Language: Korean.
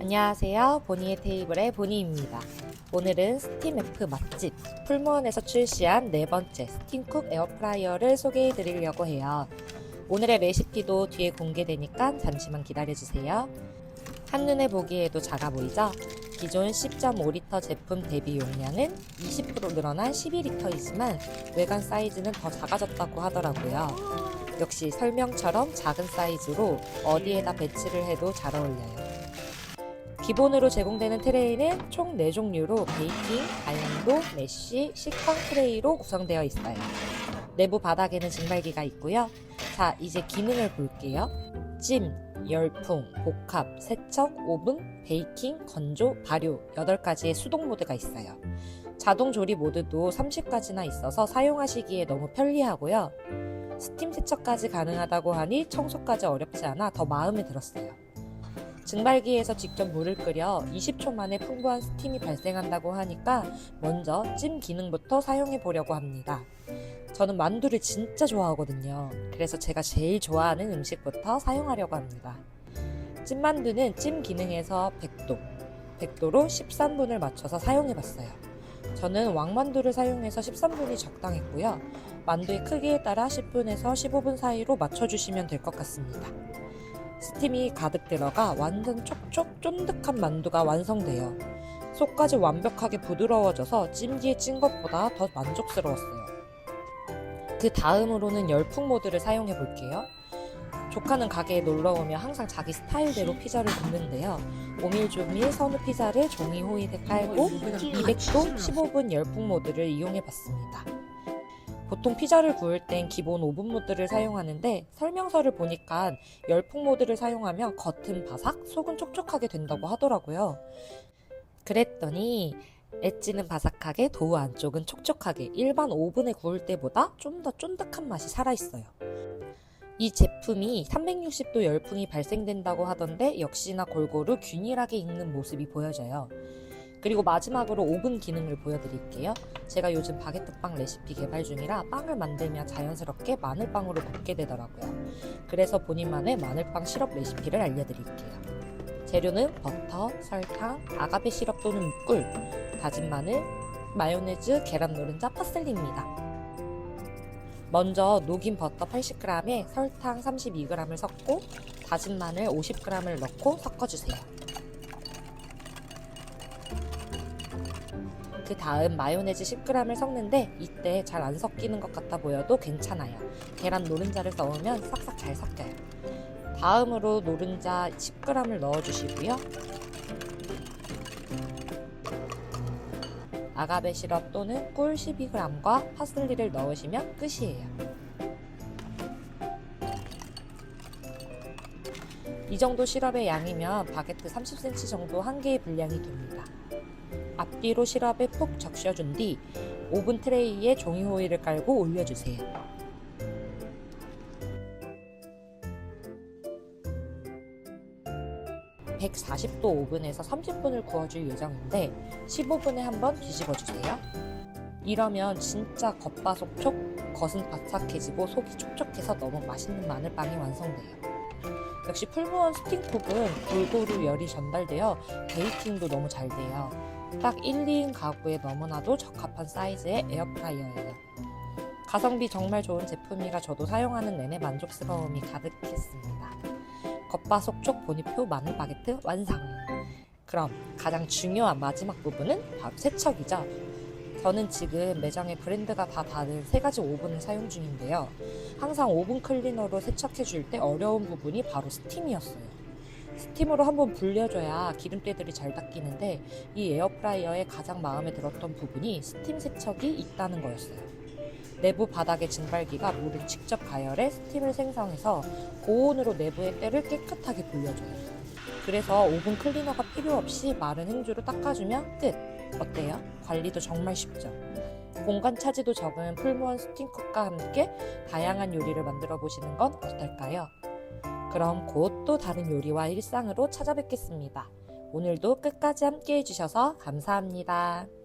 안녕하세요. 보니의 테이블의 보니입니다. 오늘은 스팀F 맛집 풀무원에서 출시한 네 번째 스팀쿡 에어프라이어를 소개해 드리려고 해요. 오늘의 레시피도 뒤에 공개되니까 잠시만 기다려주세요. 한눈에 보기에도 작아 보이죠? 기존 10.5리터 제품 대비 용량은 20% 늘어난 12리터이지만 외관 사이즈는 더 작아졌다고 하더라고요. 역시 설명처럼 작은 사이즈로 어디에다 배치를 해도 잘 어울려요. 기본으로 제공되는 트레이는 총 4종류로 베이킹, 아연도, 메쉬, 시컨 트레이로 구성되어 있어요. 내부 바닥에는 증발기가 있고요. 자, 이제 기능을 볼게요. 찜, 열풍, 복합, 세척, 오븐, 베이킹, 건조, 발효 8가지의 수동 모드가 있어요. 자동 조리 모드도 30가지나 있어서 사용하시기에 너무 편리하고요. 스팀 세척까지 가능하다고 하니 청소까지 어렵지 않아 더 마음에 들었어요. 증발기에서 직접 물을 끓여 20초 만에 풍부한 스팀이 발생한다고 하니까 먼저 찜 기능부터 사용해 보려고 합니다. 저는 만두를 진짜 좋아하거든요. 그래서 제가 제일 좋아하는 음식부터 사용하려고 합니다. 찜만두는 찜 기능에서 100도, 100도로 13분을 맞춰서 사용해 봤어요. 저는 왕만두를 사용해서 13분이 적당했고요. 만두의 크기에 따라 10분에서 15분 사이로 맞춰주시면 될 것 같습니다. 스팀이 가득 들어가 완전 촉촉 쫀득한 만두가 완성돼요. 속까지 완벽하게 부드러워져서 찜기에 찐 것보다 더 만족스러웠어요. 그 다음으로는 열풍 모드를 사용해 볼게요. 조카는 가게에 놀러 오면 항상 자기 스타일대로 피자를 굽는데요. 오밀조밀 선우 피자를 종이 호일에 깔고 200도 15분 열풍 모드를 이용해 봤습니다. 보통 피자를 구울 땐 기본 오븐 모드를 사용하는데 설명서를 보니까 열풍 모드를 사용하면 겉은 바삭, 속은 촉촉하게 된다고 하더라고요. 그랬더니 엣지는 바삭하게, 도우 안쪽은 촉촉하게 일반 오븐에 구울 때보다 좀 더 쫀득한 맛이 살아있어요. 이 제품이 360도 열풍이 발생된다고 하던데 역시나 골고루 균일하게 익는 모습이 보여져요. 그리고 마지막으로 오븐 기능을 보여드릴게요. 제가 요즘 바게트빵 레시피 개발 중이라 빵을 만들면 자연스럽게 마늘빵으로 굽게 되더라고요. 그래서 본인만의 마늘빵 시럽 레시피를 알려드릴게요. 재료는 버터, 설탕, 아가베 시럽 또는 꿀, 다진 마늘, 마요네즈, 계란 노른자, 파슬리입니다. 먼저 녹인 버터 80g에 설탕 32g을 섞고 다진 마늘 50g을 넣고 섞어주세요. 그 다음 마요네즈 10g을 섞는데 이때 잘 안 섞이는 것 같아 보여도 괜찮아요. 계란 노른자를 넣으면 싹싹 잘 섞여요. 다음으로 노른자 10g을 넣어주시고요. 아가베 시럽 또는 꿀 12g과 파슬리를 넣으시면 끝이에요. 이 정도 시럽의 양이면 바게트 30cm 정도 한 개의 분량이 됩니다. 앞뒤로 시럽에 푹 적셔준 뒤 오븐 트레이에 종이 호일을 깔고 올려주세요. (140도) 오븐에서 30분을 구워줄 예정인데 15분에 한번 뒤집어주세요. 이러면 진짜 겉바속촉, 겉은 바삭해지고 속이 촉촉해서 너무 맛있는 마늘빵이 완성돼요. 역시 풀무원 스팀쿡은 골고루 열이 전달되어 베이킹도 너무 잘 돼요. 딱 1, 2인 가구에 너무나도 적합한 사이즈의 에어프라이어예요. 가성비 정말 좋은 제품이라 저도 사용하는 내내 만족스러움이 가득했습니다. 겉바속촉 보니표 마늘 바게트 완성! 그럼 가장 중요한 마지막 부분은 바로 세척이죠. 저는 지금 매장에 브랜드가 다 다른 세 가지 오븐을 사용 중인데요. 항상 오븐 클리너로 세척해 줄 때 어려운 부분이 바로 스팀이었어요. 스팀으로 한번 불려줘야 기름때들이 잘 닦이는데 이 에어프라이어의 가장 마음에 들었던 부분이 스팀 세척이 있다는 거였어요. 내부 바닥의 증발기가 물을 직접 가열해 스팀을 생성해서 고온으로 내부의 때를 깨끗하게 불려줘요. 그래서 오븐 클리너가 필요 없이 마른 행주로 닦아주면 끝! 어때요? 관리도 정말 쉽죠? 공간 차지도 적은 풀무원 스팀쿡과 함께 다양한 요리를 만들어 보시는 건 어떨까요? 그럼 곧 또 다른 요리와 일상으로 찾아뵙겠습니다. 오늘도 끝까지 함께 해주셔서 감사합니다.